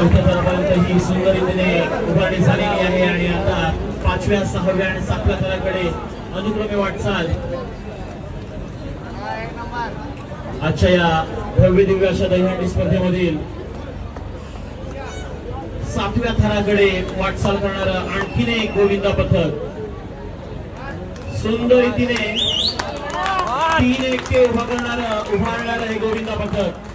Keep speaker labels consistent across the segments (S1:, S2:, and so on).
S1: चौथ्या थरापर्यंत ही सुंदर रीतीने उभारणी झालेली आहे आणि आता पाचव्या सहाव्या आणि सातव्या तलाकडे अनुक्रमे वाटचाल. आजच्या या भव्य दिव्य अशा दहीहंडी स्पर्धेमधील सातव्या थराकडे वाटचाल करणार आणखीन एक गोविंदा पथक. सुंदर रीतीने तीन एकटे उभा करणार उभारणार हे गोविंदा पथक.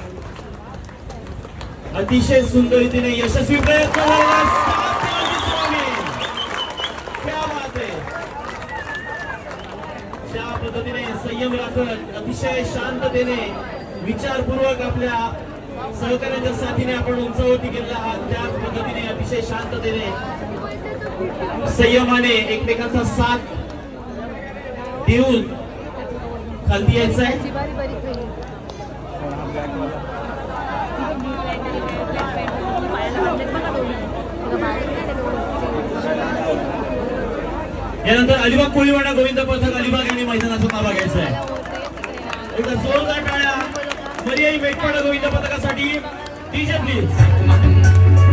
S1: अतिशय सुंदर रीतीने यशस्वी प्रयत्न झालेला क्या ज्या पद्धतीने संयम राखत अतिशय शांततेने विचारपूर्वक आपल्या सहकार्यांच्या साथीने आपण उंचवती केलेला आहात. त्याच पद्धतीने अतिशय शांततेने संयमाने एकमेकांचा साथ देऊन खालती यायचं आहे. यानंतर अलिबाग कोळीवाडा गोविंद पथक अलिबाग यांनी मैदानाचा ताबा घ्यायचा आहे. एकदा जोरदार टाळ्या. पर्यायी मेटपाडा गोविंद पथकासाठी. DJ please